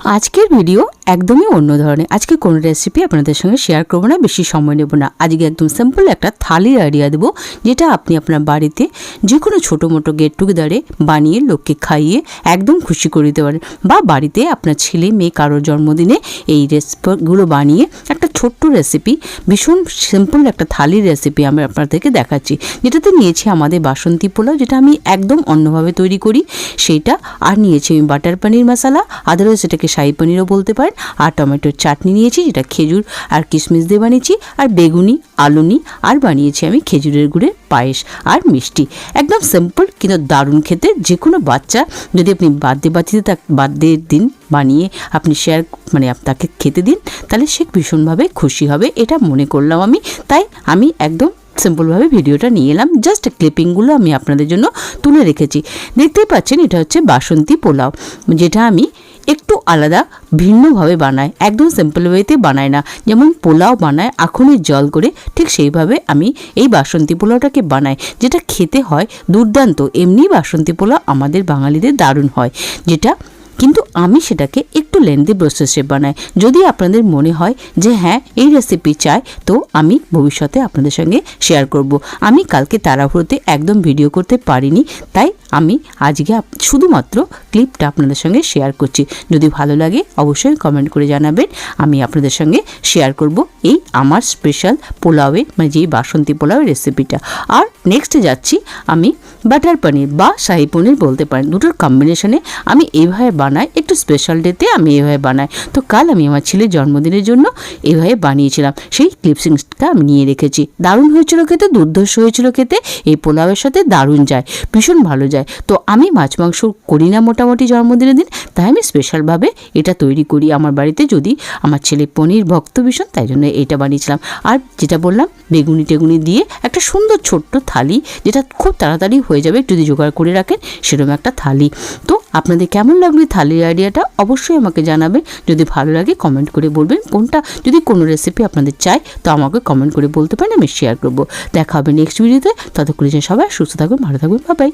আজকের ভিডিও একদমই অন্য ধরনের। আজকে কোনো রেসিপি আপনাদের সঙ্গে শেয়ার করব না, বেশি সময় নেব না। আজকে একদম সিম্পল একটা থালির আইডিয়া দেবো, যেটা আপনি আপনার বাড়িতে যে কোনো ছোটো মোটো গেট টুগেদারে বানিয়ে লোককে খাইয়ে একদম খুশি করে দিতে পারেন। বা বাড়িতে আপনার ছেলে মেয়ে কারোর জন্মদিনে এই রেসিপিগুলো বানিয়ে একটা ছোট্ট রেসিপি ভীষণ সিম্পল একটা থালির রেসিপি আমি আপনাদেরকে দেখাচ্ছি। যেটাতে নিয়েছি আমাদের বাসন্তী পোলাও, যেটা আমি একদম অন্যভাবে তৈরি করি। সেইটা আর নিয়েছি আমি বাটার পনির মশলা আদারওয়াইজ এটাকে শাহি পনিরও বলতে পারেন, আর টমেটোর চাটনি নিয়েছি, যেটা খেজুর আর কিশমিশ দিয়ে বানিয়েছি, আর বেগুনি, আলুনি, আর বানিয়েছি আমি খেজুরের গুড়ের পায়েস আর মিষ্টি। একদম সিম্পল কিন্তু দারুণ খেতে যে কোনো বাচ্চা যদি আপনি বার্থডে বাচ্চাতে তার বার্থডের দিন বানিয়ে আপনি শেয়ার মানে তাকে খেতে দিন, তাহলে সে ভীষণভাবে খুশি হবে, এটা মনে করলাম আমি, তাই আমি একদম সিম্পলভাবে ভিডিওটা নিয়ে এলাম। জাস্ট ক্লিপিংগুলো আমি আপনাদের জন্য তুলে রেখেছি। দেখতেই পাচ্ছেন, এটা হচ্ছে বাসন্তী পোলাও, যেটা আমি একটু আলাদা, ভিন্নভাবে বানাই। একদম সিম্পল ওয়েতে বানাই না। যেমন পোলাও বানায় আখনের জল করে, ঠিক সেইভাবে আমি এই বাসন্তী পোলাওটাকে বানাই। যেটা খেতে হয় দুর্দান্ত। এমনি বাসন্তী পোলাও আমাদের বাঙালিদের দারুণ হয়। যেটা কিন্তু আমি সেটাকে একটু লেন্দি প্রসেসে বানাই। যদি আপনাদের মনে হয় যে হ্যাঁ এই রেসিপি চাই, তো আমি ভবিষ্যতে আপনাদের সঙ্গে শেয়ার করব। আমি কালকে তাড়াহুড়োতে একদম ভিডিও করতে পারিনি, তাই আমি আজকে শুধুমাত্র ক্লিপটা আপনাদের সঙ্গে শেয়ার করছি। যদি ভালো লাগে, অবশ্যই কমেন্ট করে জানাবেন। আমি আপনাদের সঙ্গে শেয়ার করব এই আমার স্পেশাল পোলাওয়ের মানে যেই বাসন্তী পোলাওয়ের রেসিপিটা আর নেক্সটে যাচ্ছি আমি বাটার পনির বা শাহি পনির বলতে পারেন। দুটোর কম্বিনেশনে আমি এইভাবে বানাই, একটু স্পেশাল ডেতে আমি এভাবে বানাই। তো কাল আমি আমার ছেলের জন্মদিনের জন্য এভাবে বানিয়েছিলাম। সেই ক্লিপসিংসটা আমি নিয়ে রেখেছি। দারুণ হয়েছিল খেতে, দুর্ধর্ষ হয়েছিল খেতে, এই পোলাওয়ের সাথে দারুণ যায়, ভীষণ ভালো যায়। তো আমি মাছ মাংস করি না মোটামুটি জন্মদিনের দিন, তাই আমি স্পেশালভাবে এটা তৈরি করি আমার বাড়িতে যদি আমার ছেলে পনির ভক্ত ভীষণ, তাই জন্য এটা বানিয়েছিলাম। আর যেটা বললাম, বেগুনি টেগুনি দিয়ে একটা সুন্দর ছোট্ট থালি, যেটা খুব তাড়াতাড়ি হয়ে যাবে, একটু যদি জোগাড় করে রাখেন, সেরকম একটা থালি। তো আপনাদের কেমন লাগল থালির আইডিয়াটা অবশ্যই আমাকে জানাবেন। যদি ভালো লাগে কমেন্ট করে বলবেন কোনটা। যদি কোনো রেসিপি আপনাদের চাই, তো আমাকে কমেন্ট করে বলতে পারেন, আমি শেয়ার করব। দেখা হবে নেক্সট ভিডিওতে ততক্ষণ সবাই সুস্থ থাকবেন ভালো থাকবেন বাই